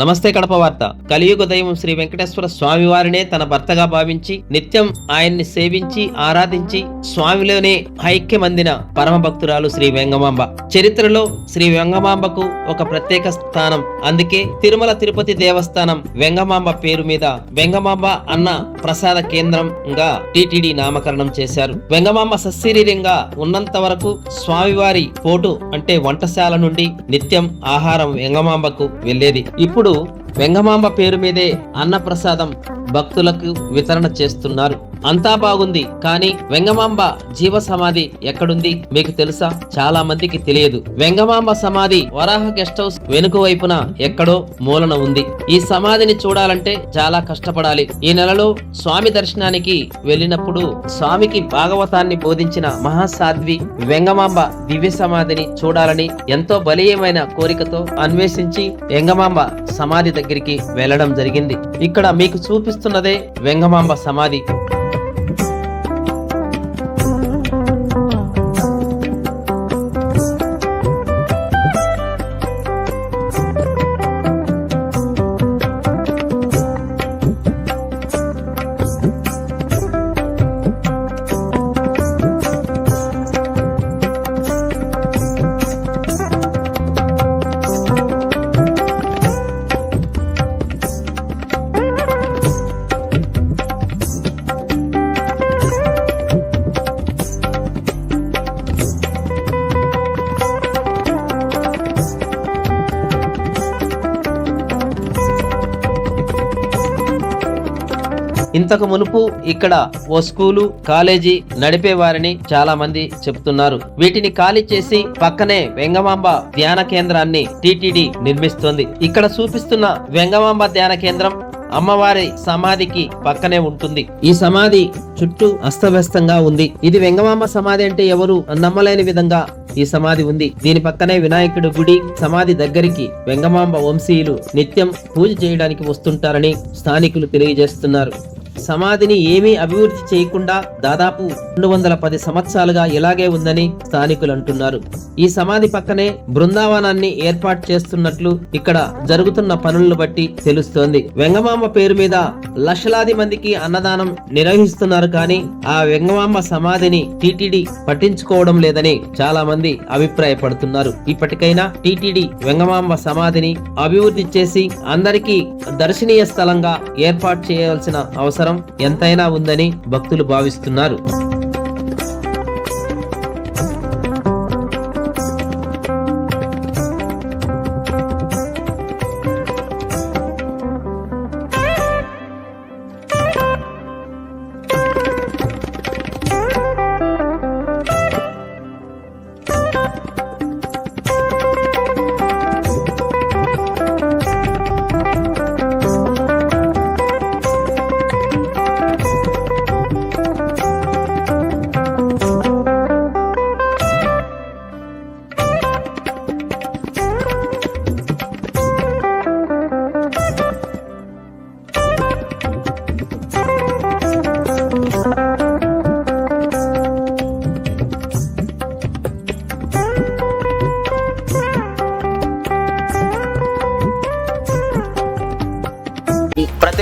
నమస్తే కడప వార్త. కలియుగ దైవం శ్రీ వెంకటేశ్వర స్వామి వారినే తన భర్తగా భావించి నిత్యం ఆయన్ని సేవించి ఆరాధించి స్వామిలోనే ఐక్యమందిన పరమ భక్తురాలు శ్రీ వెంగమాంబ. చరిత్రలో శ్రీ వెంగమాంబకు ఒక ప్రత్యేక స్థానం. అందుకే తిరుమల తిరుపతి దేవస్థానం వెంగమాంబ పేరు మీద వెంగమాంబ అన్న ప్రసాద కేంద్రంగా టిటిడి నామకరణం చేశారు. వెంగమాంబ సశరీరంగా ఉన్నంత వరకు స్వామివారి పోటు అంటే వంటశాల నుండి నిత్యం ఆహారం వెంగమాంబకు వెళ్ళేది. ఇప్పుడు వెంగమాంబ పేరు మీదే అన్నప్రసాదం భక్తులకు వితరణ చేస్తున్నారు. అంతా బాగుంది కానీ వెంగమాంబ జీవ సమాధి ఎక్కడుంది మీకు తెలుసా? చాలా మందికి తెలియదు. వెంగమాంబ సమాధి వరాహ గెస్ట్ హౌస్ వెనుక వైపున ఎక్కడో మూలన ఉంది. ఈ సమాధిని చూడాలంటే చాలా కష్టపడాలి. ఈ నెలలో స్వామి దర్శనానికి వెళ్ళినప్పుడు స్వామికి భాగవతాన్ని బోధించిన మహాసాధ్వి వెంగమాంబ దివ్య సమాధిని చూడాలని ఎంతో బలీయమైన కోరికతో అన్వేషించి వెంగమాంబ సమాధి దగ్గరికి వెళ్ళడం జరిగింది. ఇక్కడ మీకు చూపిస్తున్నదే వెంగమాంబ సమాధి. ఇంతకు మునుపు ఇక్కడ ఓ స్కూలు కాలేజీ నడిపేవారని చాలా మంది చెప్తున్నారు. వీటిని ఖాళీ చేసి పక్కనే వెంగమాంబ ధ్యాన కేంద్రాన్ని టిటిడి నిర్మిస్తోంది. ఇక్కడ చూపిస్తున్న వెంగమాంబ ధ్యాన కేంద్రం అమ్మవారి సమాధికి పక్కనే ఉంటుంది. ఈ సమాధి చుట్టూ అస్తవ్యస్తంగా ఉంది. ఇది వెంగమాంబ సమాధి అంటే ఎవరు నమ్మలేని విధంగా ఈ సమాధి ఉంది. దీని పక్కనే వినాయకుడి గుడి సమాధి దగ్గరికి వెంగమాంబ వంశీయులు నిత్యం పూజ చేయడానికి వస్తుంటారని స్థానికులు తెలియజేస్తున్నారు. సమాధిని ఏమీ అభివృద్ధి చేయకుండా దాదాపు రెండు వందల పది సంవత్సరాలుగా ఇలాగే ఉందని స్థానికులు అంటున్నారు. ఈ సమాధి పక్కనే బృందావనాన్ని ఏర్పాటు చేస్తున్నట్లు ఇక్కడ జరుగుతున్న పనులను బట్టి తెలుస్తోంది. వెంగమామ పేరు మీద లక్షలాది మందికి అన్నదానం నిర్వహిస్తున్నారు కానీ ఆ వెంగమామ సమాధిని టిటిడి పట్టించుకోవడం లేదని చాలా మంది అభిప్రాయపడుతున్నారు. ఇప్పటికైనా టిటిడి వెంగమామ సమాధిని అభివృద్ధి చేసి అందరికీ దర్శనీయ స్థలంగా ఏర్పాటు చేయాల్సిన అవసరం ఎంతైనా ఉందని భక్తులు భావిస్తున్నారు.